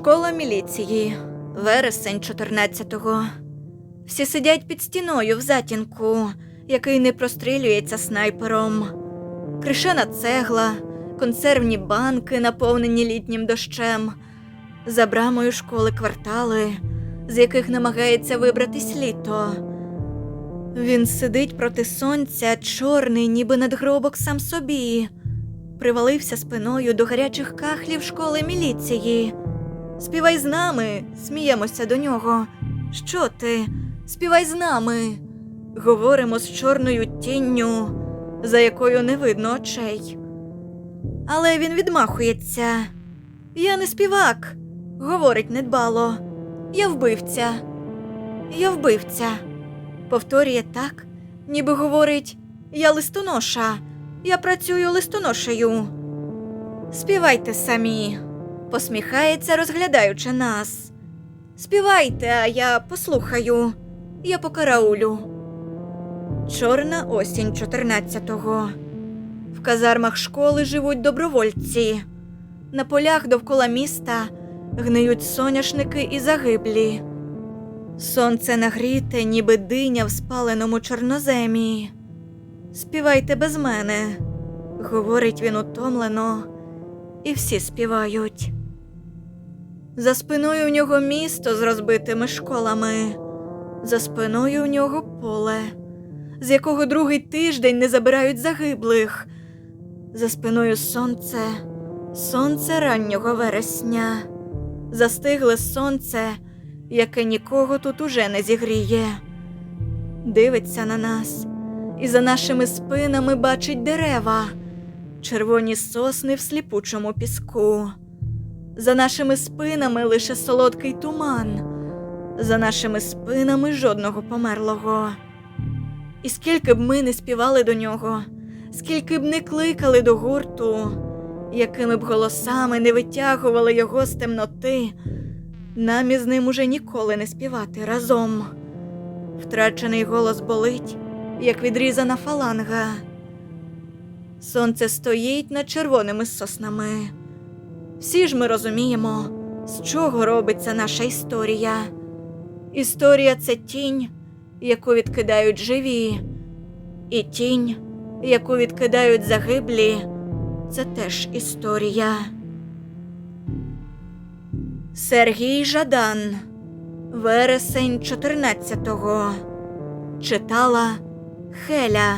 Школа міліції. Вересень 14-го. Всі сидять під стіною в затінку, який не прострілюється снайпером. Кришена цегла, консервні банки, наповнені літнім дощем. За брамою школи квартали, з яких намагається вибратись літо. Він сидить проти сонця, чорний, ніби надгробок сам собі. Привалився спиною до гарячих кахлів школи міліції. Співай з нами, сміємося до нього. Що ти? Співай з нами. Говоримо з чорною тінню, за якою не видно очей. Але він відмахується. Я не співак, говорить недбало. Я вбивця. Я вбивця. Повторює так, ніби говорить Я листоноша. Я працюю листоношею. Співайте самі, посміхається, розглядаючи нас. Співайте, а я послухаю, я покараулю. Чорна осінь 14-го. В казармах школи живуть добровольці. На полях довкола міста гниють соняшники і загиблі. Сонце нагріте, ніби диня в спаленому чорноземі. Співайте без мене, говорить він утомлено, і всі співають. За спиною в нього місто з розбитими школами, за спиною в нього поле, з якого другий тиждень не забирають загиблих, за спиною сонце, сонце раннього вересня, застигле сонце, яке нікого тут уже не зігріє. Дивиться на нас, і за нашими спинами бачить дерева, червоні сосни в сліпучому піску. За нашими спинами лише солодкий туман, за нашими спинами жодного померлого. І скільки б ми не співали до нього, скільки б не кликали до гурту, якими б голосами не витягували його з темноти, нам із ним уже ніколи не співати разом. Втрачений голос болить, як відрізана фаланга. Сонце стоїть над червоними соснами. Всі ж ми розуміємо, з чого робиться наша історія. Історія це тінь, яку відкидають живі, і тінь, яку відкидають загиблі, це теж історія. Сергій Жадан. Вересень 14-го. Читала Хеля.